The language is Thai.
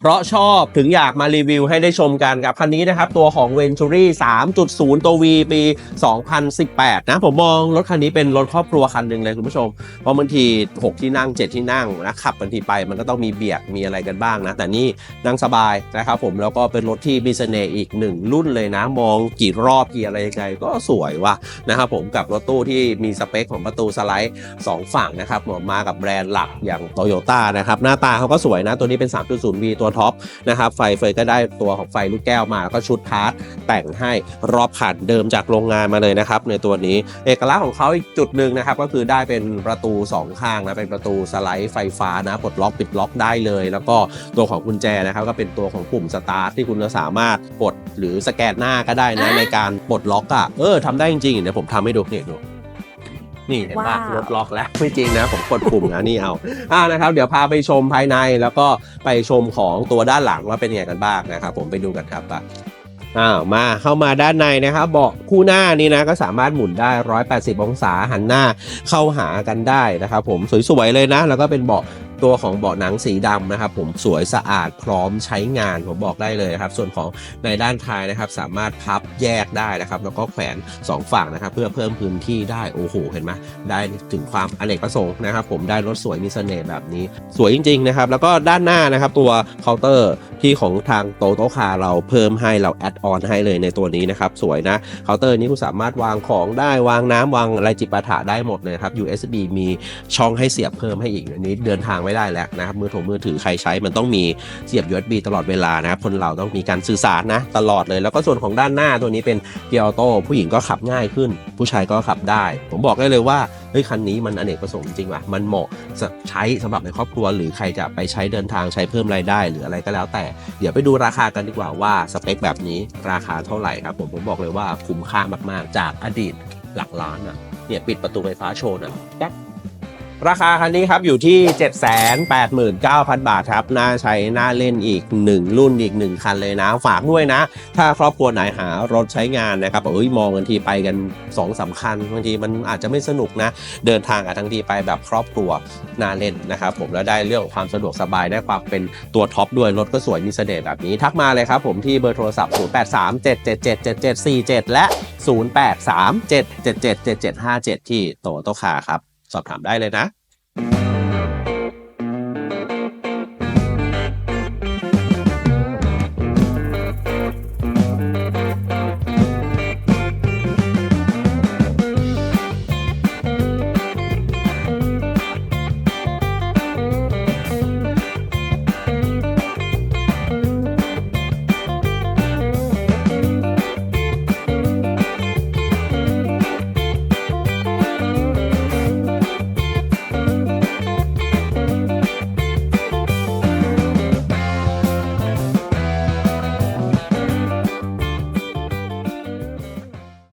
เพราะชอบถึงอยากมารีวิวให้ได้ชมกันกับคันนี้นะครับ ตัวของ Venturi 3.0 ตัว V ปี 2018 นะ ผมมองรถคันนี้เป็นรถครอบครัวคันหนึ่งเลยคุณผู้ชม เพราะบางที 6 ที่นั่ง 7 ที่นั่งนะขับบางทีไปมันก็ต้องมีเบียดมีอะไรกันบ้างนะ แต่นี่นั่งสบายนะครับผมแล้วก็เป็นรถที่มีเสน่ห์อีกหนึ่งรุ่นเลยนะ มองกี่รอบกี่อะไรยังไงก็สวยว่ะนะครับผมกับรถตู้ที่มีสเปคของประตูสไลด์ 2 ฝั่งนะครับมากับแบรนด์หลักอย่าง t o y ยต้นะครับหน้าตาเขาก็สวยนะตัวนี้เป็น 3.0V ตัวท็อปนะครับไฟเฟยก็ได้ตัวของไฟลูกแก้วมาแล้วก็ชุดพาร์ทแต่งให้รอบคันเดิมจากโรงงานมาเลยนะครับ ในตัวนี้เอกลักษณ์ของเขาอีกจุดหนึ่งนะครับก็คือได้เป็นประตู 2 ข้างนะเป็นประตูสไลด์ไฟฟ้านะปลดล็อกปิดล็อกได้เลย แล้วก็ตัวของกุญแจนะครับก็เป็นตัวของปุ่มสตาร์ทที่คุณจะสามารถกดหรือสแกนหน้าก็ได้นะในการปลดล็อกอะ่ะเออทำได้จริงๆเดี๋ยวผมทำให้ดูเนี่ยดู นี่เห็นปะว้าว รถล็อกแล้วไม่จริงนะผมกดปุ่มนะนี่เอาอ่านะครับ เดี๋ยวพาไปชมภายในแล้วก็ไปชมของตัวด้านหลังว่าเป็นยังไงกันบ้างนะครับผมไปดูกันครับปะอ้าวมาเข้ามาด้านในนะครับเบาะคู่หน้านี่นะก็สามารถหมุนได้ 180 องศาหันหน้าเข้าหากันได้นะครับผมสวยๆเลยนะ แล้วก็เป็นเบาะ ตัวของเบาะหนังสีดำนะครับผมสวยสะอาดพร้อมใช้งานผมบอกได้เลยนะครับ ส่วนของในด้านท้ายนะครับ สามารถพับแยกได้นะครับ แล้วก็แขวนสองฝั่งนะครับ เพื่อเพิ่มพื้นที่ได้โอ้โหเห็นไหมได้ถึงความอเนกประสงค์นะครับ ผมได้รถสวยมีเสน่ห์แบบนี้ สวยจริงๆนะครับแล้วก็ด้านหน้านะครับตัวเคาน์เตอร์ที่ของทางโตโตคาเราเพิ่มให้เราแอดออนให้เลยในตัวนี้นะครับสวยนะเคาน์เตอร์นี้คุณสามารถวางของได้วางน้ำวางอะไรจิปาถะได้หมดเลยครับ USB มีช่องให้เสียบเพิ่มให้อีกอันนี้เดินทางไม่ได้แล้วนะครับมือถือมือถือใครใช้มันต้องมีเสียบ USB ตลอดเวลานะครับคนเราต้องมีการสื่อสารนะตลอดเลย แล้วก็ส่วนของด้านหน้าตัวนี้เป็นเกียร์ออโต้ผู้หญิงก็ขับง่ายขึ้น ผู้ชายก็ขับได้ ผมบอกได้เลยว่าเฮ้ยคันนี้มันอเนกประสงค์จริงว่ะมันเหมาะใช้สำหรับในครอบครัว หรือใครจะไปใช้เดินทางใช้เพิ่มรายได้ หรืออะไรก็แล้วแต่ เดี๋ยวไปดูราคากันดีกว่าว่าสเปคแบบนี้ราคาเท่าไหร่ครับผมผมบอกเลยว่าคุ้มค่ามากๆ จากอดีตหลักล้านอะเนี่ยปิดประตูไฟฟ้าโชว์นะแป๊บ ราคาคันนี้ครับอยู่ที่ 789,000 บาทครับ น่าใช้น่าเล่นอีก 1 รุ่นอีก 1 คันเลยนะ ฝากด้วยนะ ถ้าครอบครัวไหนหารถใช้งานนะครับเอ้ยมองกันทีไปกัน2องสามคันบางทีมันอาจจะไม่สนุกนะ เดินทางกันทั้งทีไปแบบครอบครัวน่าเล่นนะครับผมแล้วได้เรื่องของความสะดวกสบายได้ความเป็นตัวท็อปด้วยรถก็สวยมีเสน่ห์แบบนี้ ทักมาเลยครับผมที่เบอร์โทรศัพท์ 0837777747 และ 0837777757 ที่โตโตคาครับ สอบถามได้เลยนะ